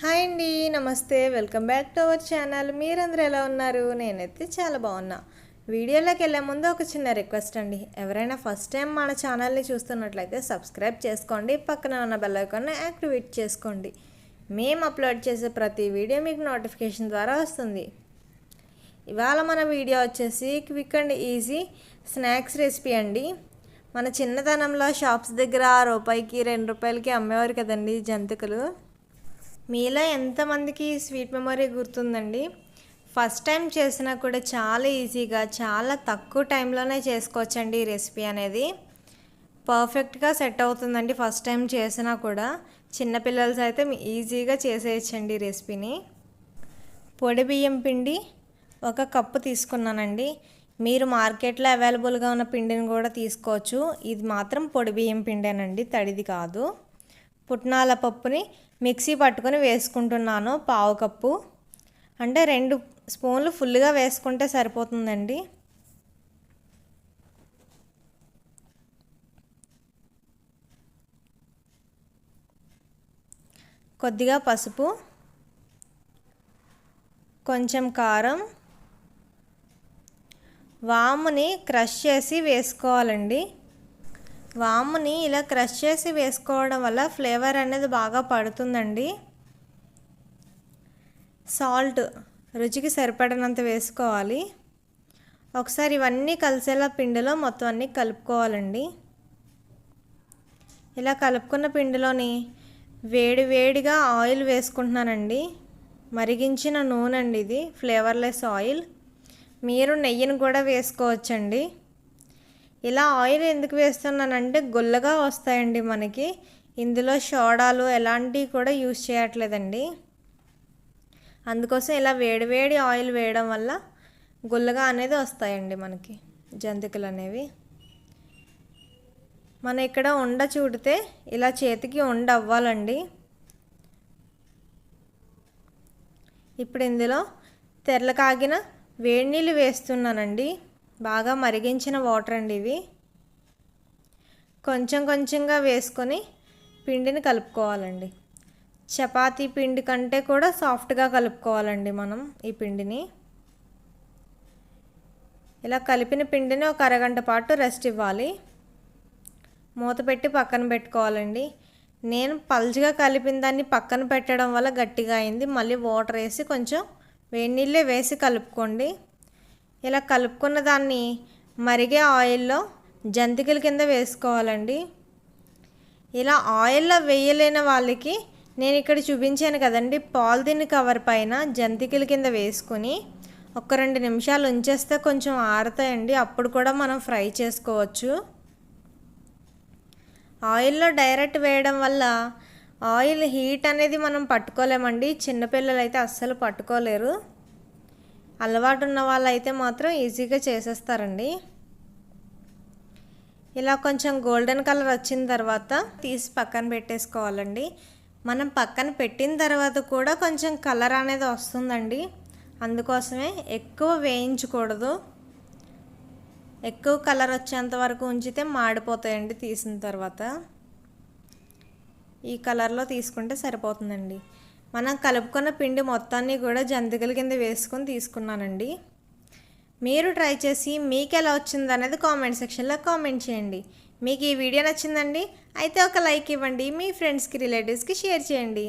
Hi అండి నమస్తే. Welcome back to our channel. మీరందరూ ఎలా ఉన్నారు? నేనైతే చాలా బాగున్నా. వీడియోలోకి వెళ్ళే ముందు ఒక చిన్న రిక్వెస్ట్ అండి. ఎవరైనా ఫస్ట్ టైం మన ఛానల్ని చూస్తున్నట్లయితే సబ్స్క్రైబ్ చేసుకోండి. పక్కన ఉన్న బెల్ ఐకాన్ని యాక్టివేట్ చేసుకోండి. మేము అప్లోడ్ చేసే ప్రతి వీడియో మీకు నోటిఫికేషన్ ద్వారా వస్తుంది. ఇవాళ మన వీడియో వచ్చేసి quick and easy snacks recipe అండి. మన చిన్నతనంలో షాప్స్ దగ్గర ఆ రూపాయికి రెండు రూపాయలకి అమ్మేవారు కదండి జంతికలు. మీలో ఎంతమందికి స్వీట్ మెమొరీ గుర్తుందండి? ఫస్ట్ టైం చేసినా కూడా చాలా ఈజీగా చాలా తక్కువ టైంలోనే చేసుకోవచ్చండి ఈ రెసిపీ అనేది. పర్ఫెక్ట్గా సెట్ అవుతుందండి ఫస్ట్ టైం చేసినా కూడా. చిన్నపిల్లలతో అయితే ఈజీగా చేసేయచ్చండి ఈ రెసిపీని. పొడి బియ్యం పిండి ఒక కప్పు తీసుకున్నానండి. మీరు మార్కెట్లో అవైలబుల్గా ఉన్న పిండిని కూడా తీసుకోవచ్చు. ఇది మాత్రం పొడి బియ్యం పిండేనండి తడిది కాదు. పుట్నాల పప్పుని మిక్సీ పట్టుకొని వేసుకుంటున్నాను పావు కప్పు. అంటే రెండు స్పూన్లు ఫుల్గా వేసుకుంటే సరిపోతుందండి. కొద్దిగా పసుపు కొంచెం కారం వాముని క్రష్ చేసి వేసుకోవాలండి. వాముని ఇలా క్రష్ చేసి వేసుకోవడం వల్ల ఫ్లేవర్ అనేది బాగా పడుతుందండి. సాల్ట్ రుచికి సరిపడినంత వేసుకోవాలి. ఒకసారి ఇవన్నీ కలిసేలా పిండిలో మొత్తం అన్నీ కలుపుకోవాలండి. ఇలా కలుపుకున్న పిండిలోని వేడి వేడిగా ఆయిల్ వేసుకుంటున్నానండి. మరిగించిన నూనె అండి ఇది ఫ్లేవర్లెస్ ఆయిల్. మీరు నెయ్యిని కూడా వేసుకోవచ్చండి. ఇలా ఆయిల్ ఎందుకు వేస్తున్నానంటే గుల్లగా వస్తాయండి మనకి. ఇందులో సోడాలు ఎలాంటివి కూడా యూజ్ చేయట్లేదండి. అందుకోసం ఇలా వేడివేడి ఆయిల్ వేయడం వల్ల గుల్లగా అనేది వస్తాయండి మనకి జంతికలు అనేవి. మన ఇక్కడ ఉండ చూడితే ఇలా చేతికి ఉండ అవ్వాలండి. ఇప్పుడు ఇందులో తెరల కాగిన వేడి నీళ్ళు వేస్తున్నానండి. బాగా మరిగించిన వాటర్ అండి ఇవి. కొంచెం కొంచెంగా వేసుకొని పిండిని కలుపుకోవాలండి. చపాతీ పిండి కంటే కూడా సాఫ్ట్గా కలుపుకోవాలండి మనం ఈ పిండిని. ఇలా కలిపిన పిండిని ఒక అరగంట పాటు రెస్ట్ ఇవ్వాలి. మూత పెట్టి పక్కన పెట్టుకోవాలండి. నేను పల్చగా కలిపిన దాన్ని పక్కన పెట్టడం వల్ల గట్టిగా అయింది. మళ్ళీ వాటర్ వేసి కొంచెం వేడి నీళ్ళే వేసి కలుపుకోండి. ఇలా కలుపుకున్న దాన్ని మరిగే ఆయిల్లో జంతికల కింద వేసుకోవాలండి. ఇలా ఆయిల్లో వేయలేని వాళ్ళకి నేను ఇక్కడ చూపించాను కదండి పాలిథిన్ కవర్ పైన జంతికల కింద వేసుకొని ఒక రెండు నిమిషాలు ఉంచేస్తే కొంచెం ఆరుతాయండి. అప్పుడు కూడా మనం ఫ్రై చేసుకోవచ్చు. ఆయిల్లో డైరెక్ట్ వేయడం వల్ల ఆయిల్ హీట్ అనేది మనం పట్టుకోలేమండి. చిన్నపిల్లలు అయితే అస్సలు పట్టుకోలేరు. అలవాటు ఉన్న వాళ్ళైతే మాత్రం ఈజీగా చేసేస్తారండి. ఇలా కొంచెం గోల్డెన్ కలర్ వచ్చిన తర్వాత తీసి పక్కన పెట్టేసుకోవాలండి. మనం పక్కన పెట్టిన తర్వాత కూడా కొంచెం కలర్ అనేది వస్తుందండి. అందుకోసమే ఎక్కువ వేయించకూడదు. ఎక్కువ కలర్ వచ్చేంత వరకు ఉంచితే మాడిపోతాయండి తీసిన తర్వాత. ఈ కలర్లో తీసుకుంటే సరిపోతుందండి. మనం కలుపుకున్న పిండి మొత్తాన్ని కూడా జంతికల కింద వేసుకొని తీసుకున్నానండి. మీరు ట్రై చేసి మీకు ఎలా వచ్చింది అనేది కామెంట్ సెక్షన్లో కామెంట్ చేయండి. మీకు ఈ వీడియో నచ్చిందండి అయితే ఒక లైక్ ఇవ్వండి మీ ఫ్రెండ్స్కి రిలేటివ్స్కి షేర్ చేయండి.